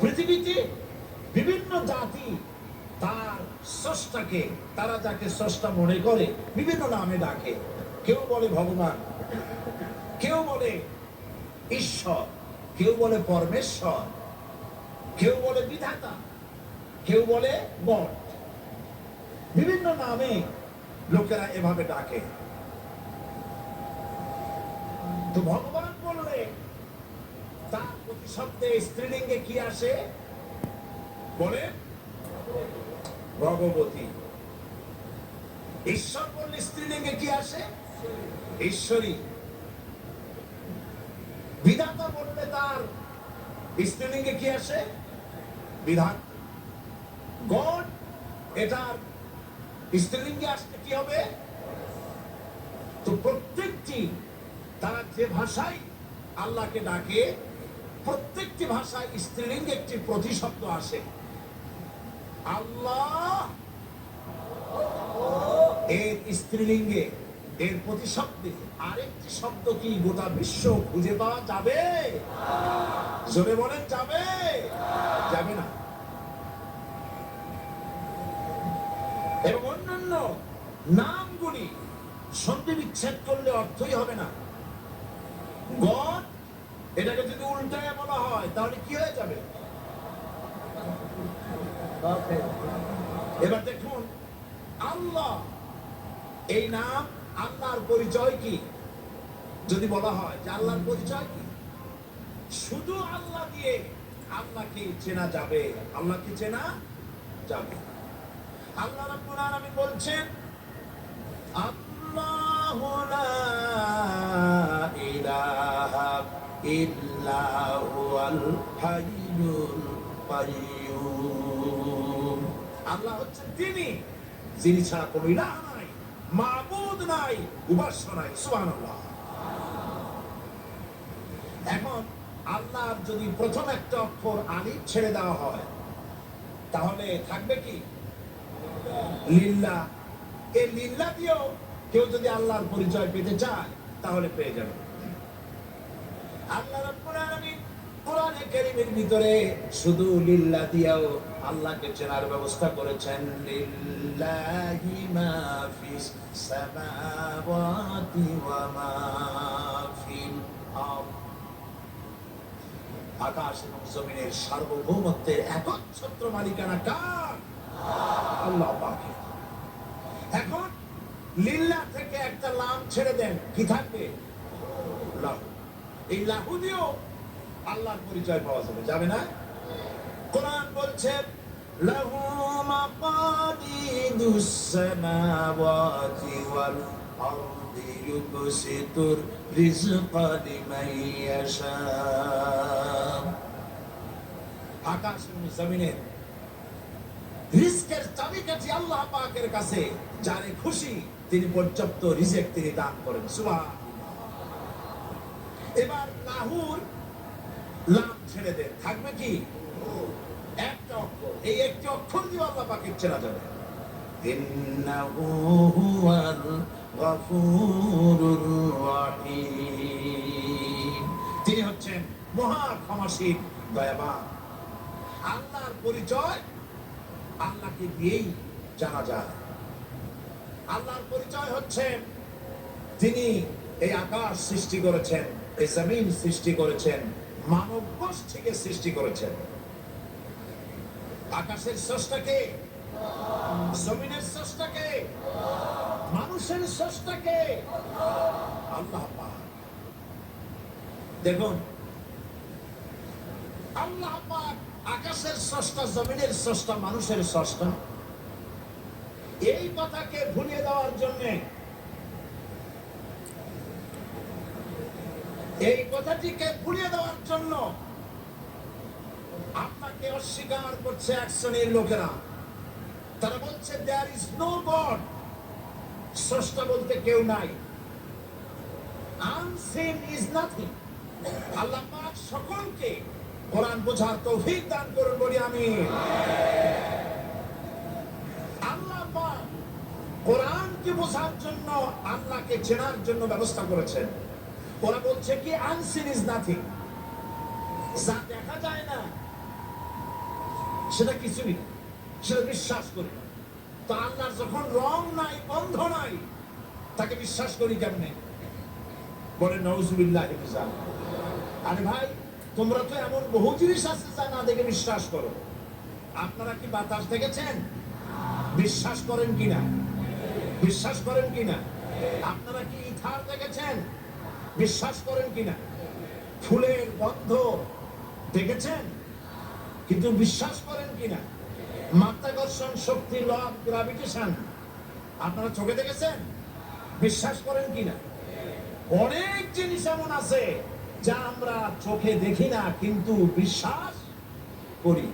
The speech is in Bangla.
পৃথিবীতে বিভিন্ন জাতি তার স্রষ্টাকে, তারা যাকে স্রষ্টা মনে করে, বিভিন্ন নামে ডাকে। কেউ বলে ভগবান, কেউ বলে ঈশ্বর, কেউ বলে পরমেশ্বর, কেউ বলে বিধাতা, কেউ বলে গড। বিভিন্ন নামে লোকেরা এভাবে ডাকে। তো ভগবান তার প্রতিশব্দে স্ত্রীলিঙ্গে কি আসে? বলে ভগবতী ঈশ্বর বললে স্ত্রীলিঙ্গে কি আসে? ঈশ্বরী। বিধাতা বললে তার স্ত্রীলিঙ্গে কি আসে? বিধান গড এটার স্ত্রীলিঙ্গে আসতে কি হবে? তো প্রত্যেকটি তারা যে ভাষায় আল্লাহকে ডাকে প্রত্যেকটি ভাষায় স্ত্রীলিঙ্গে একটি প্রতিশব্দ আসে। আল্লাহ এর স্ত্রীলিঙ্গে এর প্রতিশব্দে আরেকটি শব্দ কি গোটা বিশ্ব খুঁজে পাওয়া যাবে? জোরে বলেন, যাবে? যাবে না। এবং অন্যান্য নামগুলি সন্ধি বিচ্ছেদ করলে অর্থই হবে না। গড এটাকে যদি উল্টায় বলা হয়, তাহলে কি হয়ে যাবে? এবার দেখুন, আল্লাহ, এই নাম, আল্লাহর পরিচয় কি? যদি বলা হয়, যে আল্লাহর পরিচয় কি? শুধু আল্লাহ দিয়ে আল্লাহকে চেনা যাবে? আল্লাহকে চেনা যাবে? আল্লাহ রাব্বুল আলামিন বলছেন, আল্লাহু লা ইলাহা কাইয়্যুম আল্লাহ হচ্ছেন তিনি, যিনি ছাড়া কোনো ইলাহ নাই, মাবুদ নাই, উপাস্য নাই এখন আল্লাহর যদি প্রথম একটা অক্ষর আলিফ ছেড়ে দেওয়া হয়, তাহলে থাকবে কি? লিল্লা এই লিল্লা দিয়েও কেউ যদি আল্লাহর পরিচয় পেতে চায়, তাহলে পেয়ে যাবে। ভিতরে শুধু দিয়েও আল্লাহকে চেনার ব্যবস্থা করেছেন আকাশ এবং জমিনের সার্বভৌমত্বের একচ্ছত্র মালিকানা কার? আল্লাহ। এখন লিল্লা থেকে একটা লাম ছেড়ে দেন, কি থাকবে? এই লাহু দিয়েও আল্লাহর পরিচয় পাওয়া যাবে যাবে না? কোরআন বলছে চাবিকাঠি আল্লাহ পাকের কাছে, যারে খুশি তিনি পর্যাপ্ত রিজেক তিনি দান করেন। সুবহান এবার লাহুর লাম ছেড়ে দেন। থাকবে কি? একটা অক্ষর। এই একটি অক্ষর দিয়ে আল্লাহ পাকের চেনা যাবে তিনি হচ্ছেন মহা ক্ষমাশীল দয়াবান। আল্লাহর পরিচয় আল্লাহকে দিয়েই জানা যায়। আল্লাহর পরিচয় হচ্ছে তিনি এই আকাশ সৃষ্টি করেছেন। এই জমিন সৃষ্টি করেছেন, মানব গোষ্ঠীকে সৃষ্টি করেছেন। আকাশের স্রষ্টাকে, জমিনের স্রষ্টাকে, মানুষের স্রষ্টাকে আল্লাহ দেখুন, আল্লাহ পাক আকাশের স্রষ্টা, জমিনের স্রষ্টা, মানুষের স্রষ্টা। এই কথাকে ভুলিয়ে দেওয়ার জন্য এই কথাটিকে ভুলিয়ে দেওয়ার জন্য আপনাকে অস্বীকার করছে এক শ্রেণির লোকেরা। তারা বলছে দেয়ার ইজ নো গড স্রষ্টা বলতে কেউ নাই। আনসিন ইজ নাথিং আল্লাহ পাক সকলকে কোরআন বোঝার তৌফিক দান করুন বলি আমি আল্লাহ পাক বোঝার জন্য আল্লাহকে চেনার জন্য ব্যবস্থা করেছেন। ওরা বলছে কি আনসিন ইজ নাথিং যা দেখা যায় না, সেটা কিছুই না, সেটা বিশ্বাস করি না। তো আল্লাহর যখন রং নাই বন্ধ নাই, তাকে বিশ্বাস করি কেমনে? বলে নজরুল্লাহ আরে ভাই, তোমরা তো এমন বহু জিনিস আছে যা না দেখে বিশ্বাস করো। আপনারা কি বাতাস দেখেছেন? বিশ্বাস করেন কিনা? বিশ্বাস করেন কিনা? আপনারা কি ইথার দেখেছেন? বিশ্বাস করেন কিনা? ফুলের গন্ধ দেখেছেন? কিন্তু বিশ্বাস করেন কিনা? মাত্রাকর্ষণ শক্তি ল গ্রাভিটেশন আপনারা চোখে দেখেছেন? বিশ্বাস করেন কিনা? অনেক জিনিস এমন আছে যা আমরা চোখে দেখি না, কিন্তু বিশ্বাস করি।